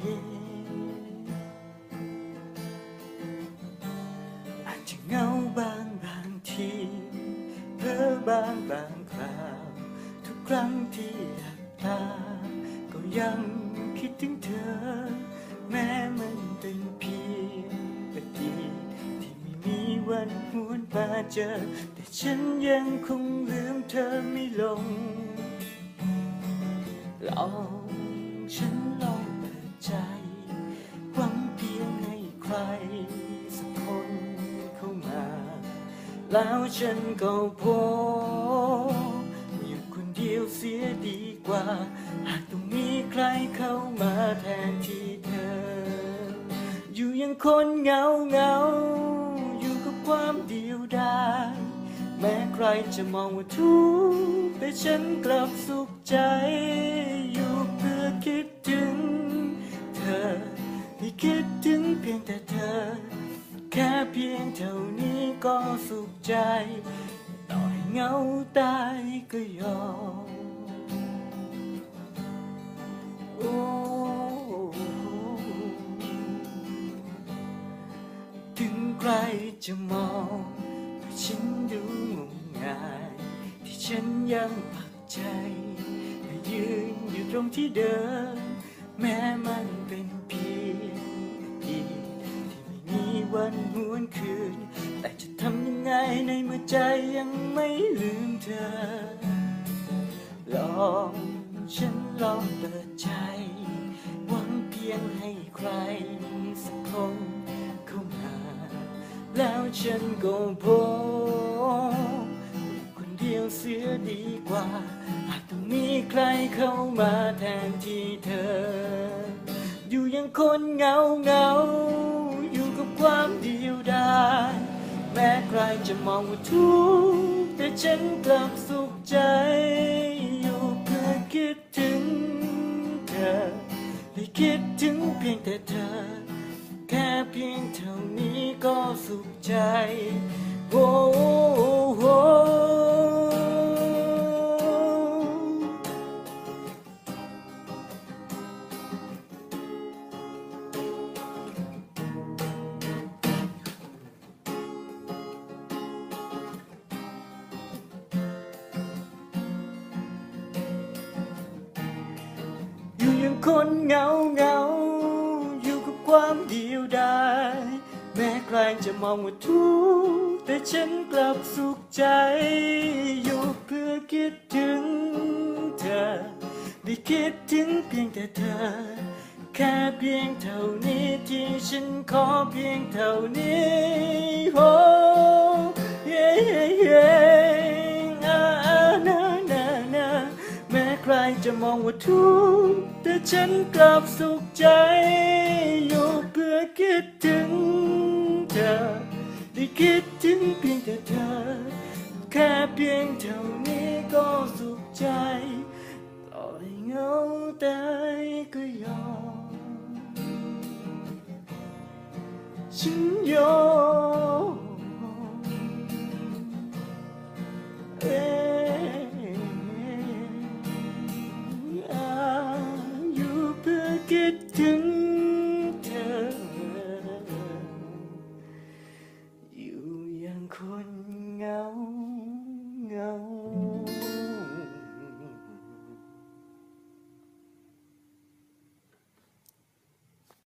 เย่เย่อาจจะเงาบางบางทีเพ้อบางบางคราว ทุกครั้งที่หลับตา ก็ยังคิดถึงเธอ แม้มันเป็นเพียงอดีตที่ไม่มีวันหวนมาเจอ แต่ฉันยังคงลืมเธอไม่ลง ลองฉัน แล้วฉันก็พบอยู่คนเดียวเสียดีกว่า หากต้องมีใครเข้ามาแทนที่เธอ อยู่อยังคนเหงาเหงาอยู่กับความเดียวดายแม้ใครจะมองว่าทุกข์แต่ฉันกลับสุขใจ พียงเท่านี้ก็สุขใจ ต่อให้เหงาตายก็ยอมโอ้ถึงใครจะมองว่าฉันดูงมงาย ที่ฉันยังปักใจและยืนอยู่ตรงที่เดิมแม้มันเป็นเพียง วันหวนคืน แต่จะทำยังไงในเมื่อใจยังไม่ลืมเธอ ลองฉันลองเปิดใจ หวังเพียงให้ใครสักคนเข้ามา แล้วฉันก็พบคนเดียวเสียดีกว่าหากต้องมีใครเข้ามาแทนที่เธอ อยู่อยังคนเงาเงา ความเดียวดายแม้ใครจะมองว่าทุกข์แต่ฉันกลับสุขใจ อยู่เพื่อคิดถึงเธอได้คิดถึงเพียงแต่เธอ แค่เพียงเท่านี้ก็สุขใจ คนเหงาเหงาอยู่กับความเดียวดายแม้ใครจะมองว่าทุกข์แต่ฉันกลับสุขใจ อยู่เพื่อคิดถึงเธอ ได้คิดถึงเพียงแต่เธอ แค่เพียงเท่านี้ที่ฉันขอเพียงเท่านี้โอ้เย้เย้อาอานานานาแม้ใครจะมองว่าทุกข์ แต่ฉันกลับสุขใจ อยู่เพื่อคิดถึงเธอ ได้คิดถึงเพียงแต่เธอ แค่เพียงเท่านี้ก็สุขใจ ต่อให้เหงาตายก็ยอม ฉันยอม